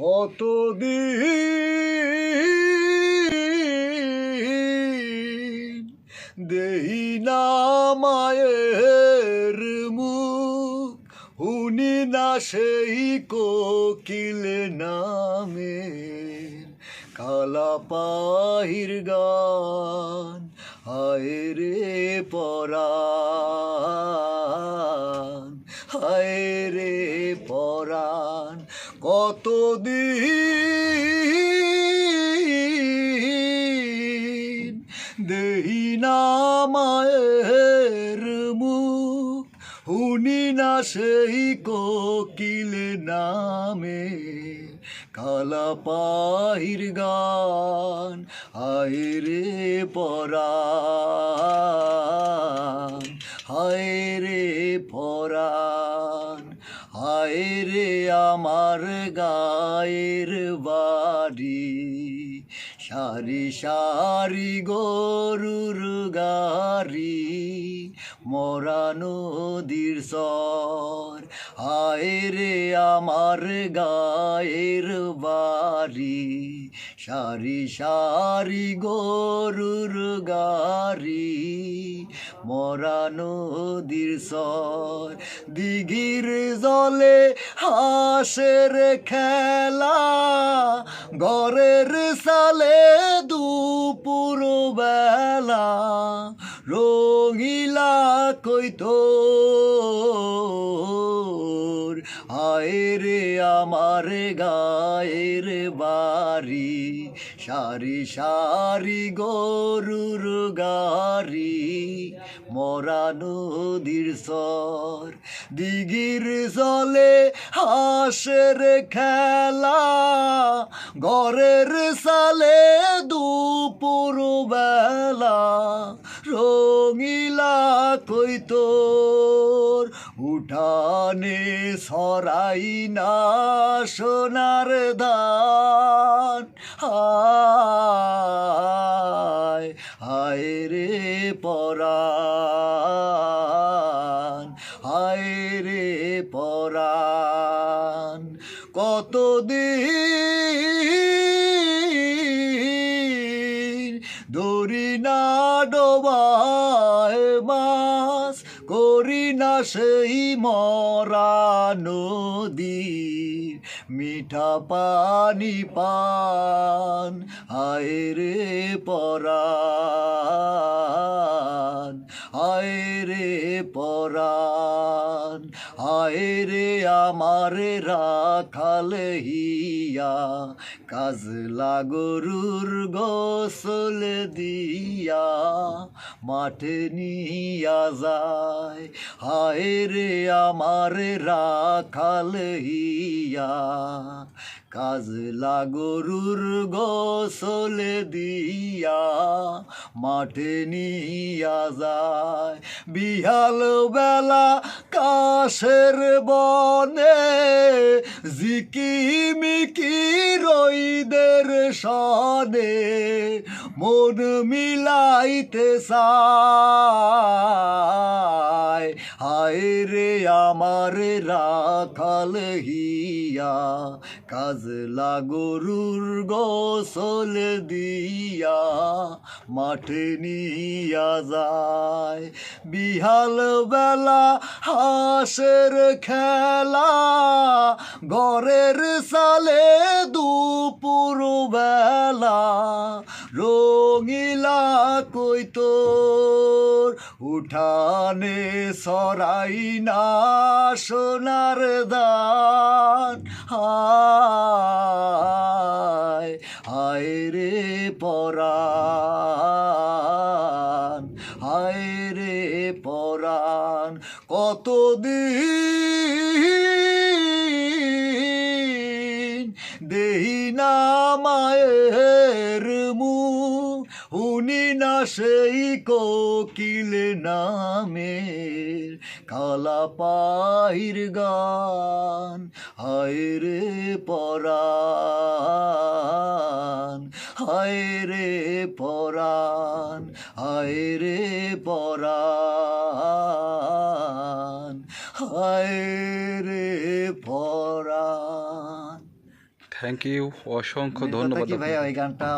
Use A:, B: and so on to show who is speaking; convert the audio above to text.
A: কতদিন দেহি না মায়ের মুখ, হুনি না সেই কোকিল নামে কালা পাহির গান, হায় রে পরাণ, হায় রে পরাণ কতদিন দেহি না মায়ের মুখ? হুনি না সেই কোকিল নামে কালা পাহির গান। হায় রে পরাণ, হায় রে পরাণ। হায় রে আমার গায়ের বাড়ি। সারি সারি গরুর গাড়ি, মরা নদীর সর হায় আমার গায়ের বাড়ি, সারি সারি গরুর গাড়ি, মরা নদীর সর দিঘির জলে হাঁসের খেলা ঘরের সালে দুপুর বেলা রঙিলা কইতো রে আমার গায়ের বাড়ি, সারি সারি গরুর গাড়ি, মরা নদীর সর দিঘির জলে হাঁসের খেলা, ঘরের সালে দুপুর বেলা রঙিলা কইতোর উঠানে সরাই না সোনার ধান হায় হায় রে পরাণ, হায় রে পরাণ। কতদিন ধরি না না সেই মরা নদীর মিঠা পানি পান, হায় রে পরাণ, হায় রে পরাণ, হায় রে আমার রাখাল হিয়া কাজ লাগরুর গোসল দিয়া, মাঠে নিয়া যায় রে আমার রাখাল হিয়া কাজ লাগরুর গোসল দিয়া, মাঠে নিয়া যায়। বিহাল বেলা কাশের বনে জিকিমিকি রইদের সনে, মন মিলাইতে হায় রে আমার রাখাল হিয়া কাজ লাগরুর গোসল দিয়া, মাঠে নিয়া যায়। বিহাল বেলা হাঁসের খেলা, ঘরের সালে দুপুর বেলা, রঙিলা কইতোর উঠানে সরাই না সোনার দান। হায় রে পরাণ হায় রে পরাণ কতদিন না সেই কোকিল নামের কালা পাহির গান হায় রে পরাণ হায় রে পরাণ হায় রে পরাণ হায় রে পরাণ
B: থ্যাংক ইউ অসংখ্য ধন্যবাদ
A: ভাইয়া। ওই গানটা